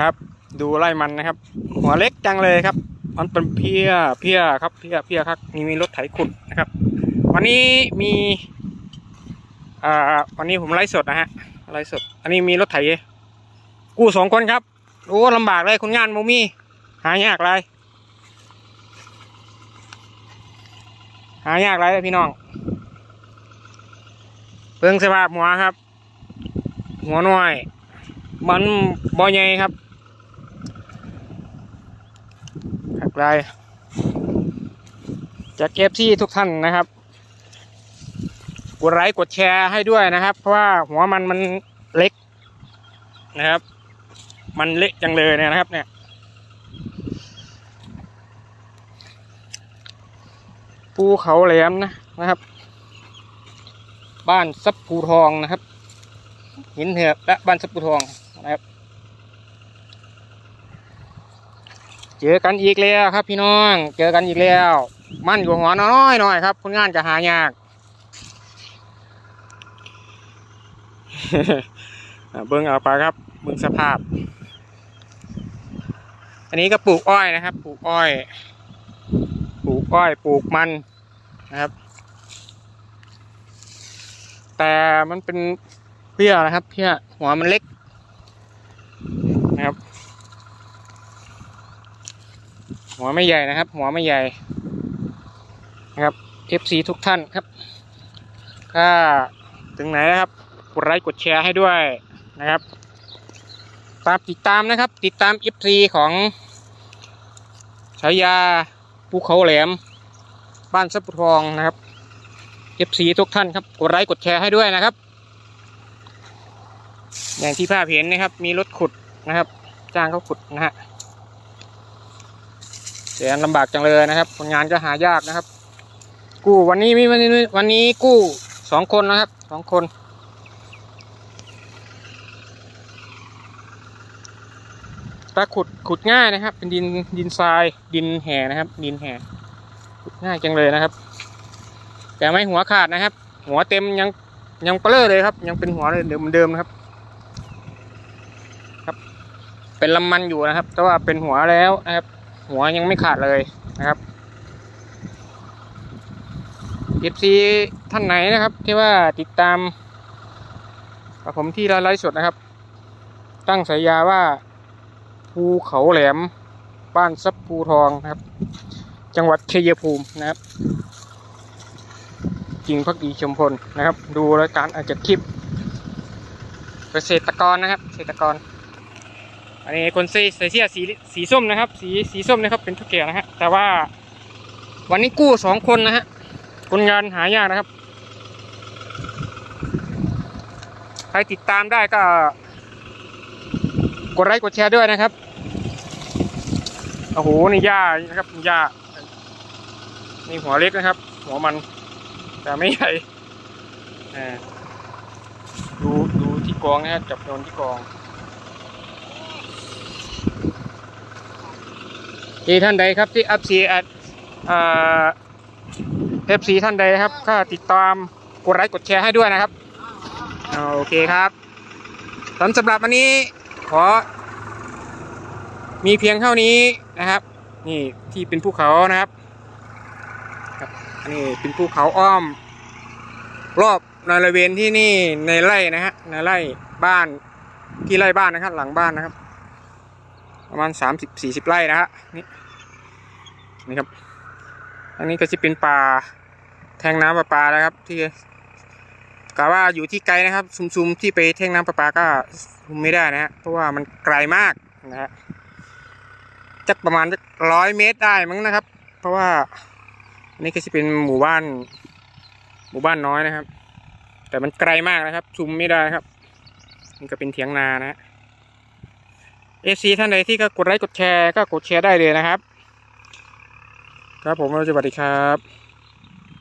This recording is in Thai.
นะครับ ดูไล่มันนะครับ หัวเล็กจังเลยครับ มันเป็นเพี้ยเพี้ยครับเพี้ยเพี้ยครับมีมีรถไถขุดนะครับ วันนี้มีอ่าวันนี้ผมไลฟ์สดนะฮะไลฟ์สด อันนี้มีรถไถกู้สองคนครับโอ้ลำบากเลยคนงานโมมี่หายากเลยหายากเลยพี่น้องเบิ่งสภาพหัวครับ หัวน้อย มันบ่ใหญ่ครับ หักลายจากเอฟซีทุกท่านนะครับ กดไลค์กดแชร์ให้ด้วยนะครับ เพราะว่าหัวมันมันเล็กนะครับ มันเละจังเลยเนี่ยนะครับเนี่ยภูเขาแหลมนะนะครับ บ้านซับภูทองนะครับหินเหือและบ้านซับภูทองนะครับ เจอกันอีกแล้วครับพี่น้อง เจอกันอีกแล้ว มันอยู่หัวน้อยหน่อยครับคนงานจะหายากเบิ้งเอาไปครับเบิ้งสภาพ อันนี้ก็ปลูกอ้อยนะครับ ปลูกอ้อย ปลูกอ้อยปลูกมันนะครับ แต่มันเป็นเพี้ยนะครับเพี้ยหัวมันเล็กนะครับ หัวไม่ใหญ่นะครับ หัวไม่ใหญ่นะครับ FC ทุกท่านครับ ถ้าถึงไหนนะครับกดไลค์กดแชร์ให้ด้วยนะครับตามติดตามนะครับ ติดตาม F3 ของฉายาภูเขาแหลม บ้านซับปทองนะครับ F4 ทุกท่านครับกดไลค์กดแชร์ให้ด้วยนะครับ อย่างที่ภาพเห็นนะครับ มีรถขุดนะครับ จ้างเขาขุดนะฮะ แต่ลำบากจังเลยนะครับคนงานก็หายากนะครับ กู้วันนี้มีวันนี้วันนี้กู้สองคนนะครับสองคนตาขุดขุดง่ายนะครับ เป็นดินดินทรายดินแห่นะครับ ดินแห่ขุดง่ายจังเลยนะครับ แต่ไม่หัวขาดนะครับ หัวเต็มยังยังเปลือเลยครับ ยังเป็นหัวเลยเดิมเหมือนเดิมนะครับ ครับ เป็นลำมันอยู่นะครับ แต่ว่าเป็นหัวแล้วนะครับ หัวยังไม่ขาดเลยนะครับเอฟซีท่านไหนนะครับ ที่ว่าติดตามกับผมที่ไลฟ์สดนะครับ ตั้งสายยาว่าภูเขาแหลม บ้านซับภูทองนะครับ จังหวัดชัยภูมินะครับจริงพักดีชมพลนะครับ ดูรายการอาจจะคลิป เกษตรกรนะครับ เกษตรกร อันนี้คนใส่ใส่เสื้อสีสีส้มนะครับ สีสีส้มนะครับเป็นทุกแก่นะฮะแต่ว่าวันนี้กู้สองคนนะฮะคนงานหายากนะครับ ใครติดตามได้ก็ กดไลค์กดแชร์ด้วยนะครับโอ้โหนี่หญ้านะครับหญ้านี่หัวเล็กนะครับ หัวมัน แต่ไม่ใหญ่ดูดูที่กองนะครับจับโยนที่กอง ที่ท่านใดครับที่อัพซีอัดเอฟซีท่านใดนะครับ ก็ติดตามกดไลค์กดแชร์ให้ด้วยนะครับอ่าโอเคครับสำหรับวันนี้ขอ มีเพียงเท่านี้นะครับ นี่ที่เป็นภูเขานะครับครับอันนี้เป็นภูเขาอ้อม รอบในบริเวณที่นี่ในไร่นะฮะในไร่บ้านที่ไร่บ้านนะครับ หลังบ้านนะครับ ประมาณสามสิบสี่สิบไร่นะฮะนี่นี่ครับ อันนี้ก็จะเป็นป่าแทงน้ำประปาแล้วครับ ที่กะว่าอยู่ที่ไกลนะครับ ซุมๆที่ไปแทงน้ำประปาก็ซุมไม่ได้นะฮะเพราะว่ามันไกลมากนะฮะจักประมาณร้อยเมตรได้มั้งนะครับ เพราะว่าอันนี้ก็จะเป็นหมู่บ้าน หมู่บ้านน้อยนะครับ แต่มันไกลมากนะครับชุมไม่ได้ครับนี่ก็เป็นเถียงนานะฮะ เอซีท่านใดที่ก็กดไลค์กดแชร์ก็กดแชร์ได้เลยนะครับ ครับผมสวัสดีครับ